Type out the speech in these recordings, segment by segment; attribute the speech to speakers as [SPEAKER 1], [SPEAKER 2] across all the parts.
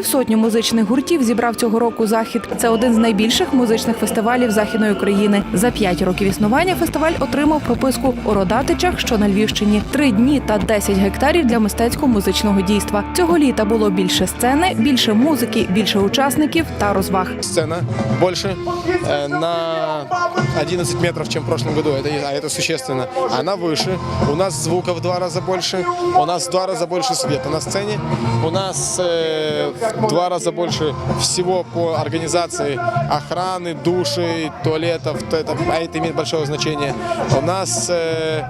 [SPEAKER 1] Півсотню музичних гуртів зібрав цього року захід. Це один з найбільших музичних фестивалів західної України. За п'ять років існування фестиваль отримав прописку у Родатичах, що на Львівщині, три дні та 10 гектарів для мистецько-музичного дійства. Цього літа було більше сцени, більше музики, більше учасників та розваг.
[SPEAKER 2] сцена больше э, на 11 метров, чем в прошлом году. Это, а это существенно. Она выше. У нас звука в два раза больше. У нас в два раза больше света на сцене. У нас э, в два раза больше всего по организации охраны, души, туалетов. То Это, а это имеет большое значение. У нас э,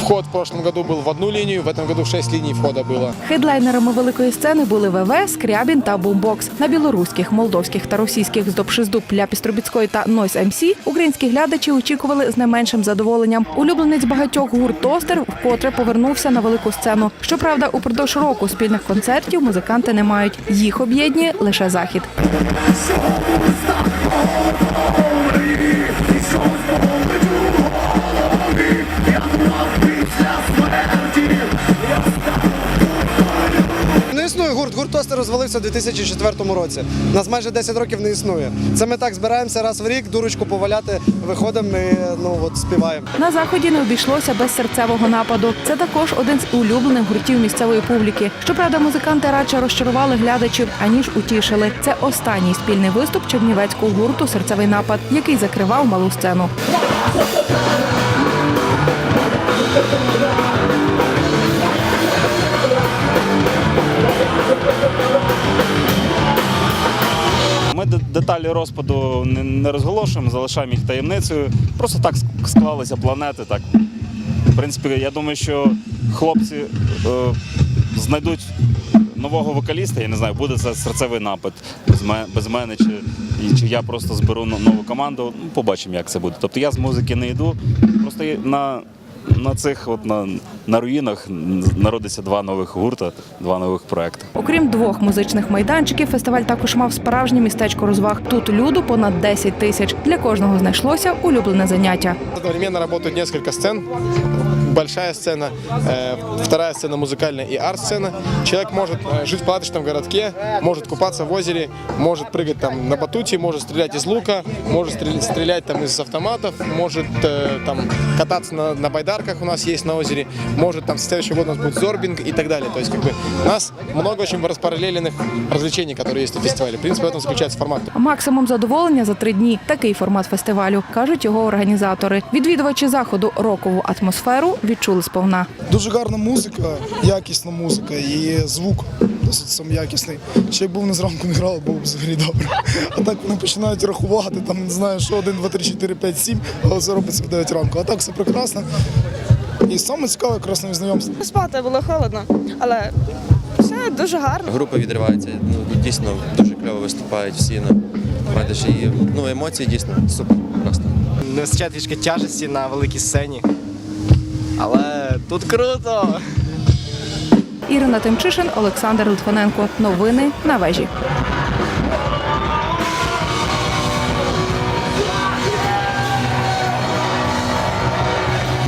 [SPEAKER 2] вход в прошлом году был в одну линию, в этом году 6 линий входа было.
[SPEAKER 1] Хедлайнерами великої сцени були ВВ, Скрябін та Бумбокс. На білоруських, молдовських та російських з Добшиздуб, Ляпіс Трубіцької та Нойс МС українські глядачі очікували з не меншим задоволенням. Улюбленець багатьох гурт Тостер вкотре повернувся на велику сцену. Щоправда, упродовж року спільних концертів музиканти не мають. Їх об'єднує лише захід.
[SPEAKER 3] Гурт. Гурт Тостер розвалився у 2004 році. Нас майже 10 років не існує. Це ми так збираємося раз в рік, дурочку поваляти, виходимо і ну от співаємо.
[SPEAKER 1] На заході не обійшлося без серцевого нападу. Це також один з улюблених гуртів місцевої публіки. Щоправда, музиканти радше розчарували глядачів аніж утішили. Це останній спільний виступ чернівецького гурту Серцевий напад, який закривав малу сцену.
[SPEAKER 4] Деталі розпаду не, не розголошуємо, залишаємо їх таємницею. Просто так склалися планети. Так. В принципі, я думаю, що хлопці е, знайдуть нового вокаліста, я не знаю, буде це серцевий напад без мене, без мене чи, чи я просто зберу нову команду. Ну, побачимо, як це буде. Тобто я з музики не йду. Просто на, на цих от, на, на руїнах народиться два нових гурта, два нових проекти.
[SPEAKER 1] Окрім двох музичних майданчиків, фестиваль також мав справжнє містечко розваг. Тут люду понад 10 тисяч. Для кожного знайшлося улюблене заняття.
[SPEAKER 2] Одновременно работают кілька сцен Большая сцена, э, вторая сцена музыкальная и арт-сцена. Человек может э, жить в палаточном городке, может купаться в озере, может прыгать там на батуте, может стрелять из лука, может стрелять, стрелять там из автоматов, может э, там кататься на, на байдарках у нас есть на озере, может там в следующем году у нас будет зорбинг и так далее. То есть как бы у нас много очень распараллеленных развлечений, которые есть на фестивале. В принципе, в этом заключается формат.
[SPEAKER 1] Максимум задоволення за три дні. Такий формат фестивалю, кажуть його організатори. Відвідувачі заходу рокову атмосферу відчули сповна.
[SPEAKER 5] Дуже гарна музика, якісна музика і звук досить сам якісний. Ще й був не зранку не грали, було б взагалі добре. А так вони починають рахувати, там не знаю, що 1, 2, 3, 4, 5, 7, але це робиться в 9 ранку. А так все прекрасно. І саме цікаве якраз нові знайомства.
[SPEAKER 6] Спати було холодно, але все дуже гарно.
[SPEAKER 7] Група відривається. Ну дійсно дуже кльово виступають всі. Ну, бачиш, і ну емоції дійсно супер просто.
[SPEAKER 8] не вистачає трішки тяжесті на великій сцені. Але тут круто!
[SPEAKER 1] Ірина Тимчишин, Олександр Литвиненко. Новини на вежі.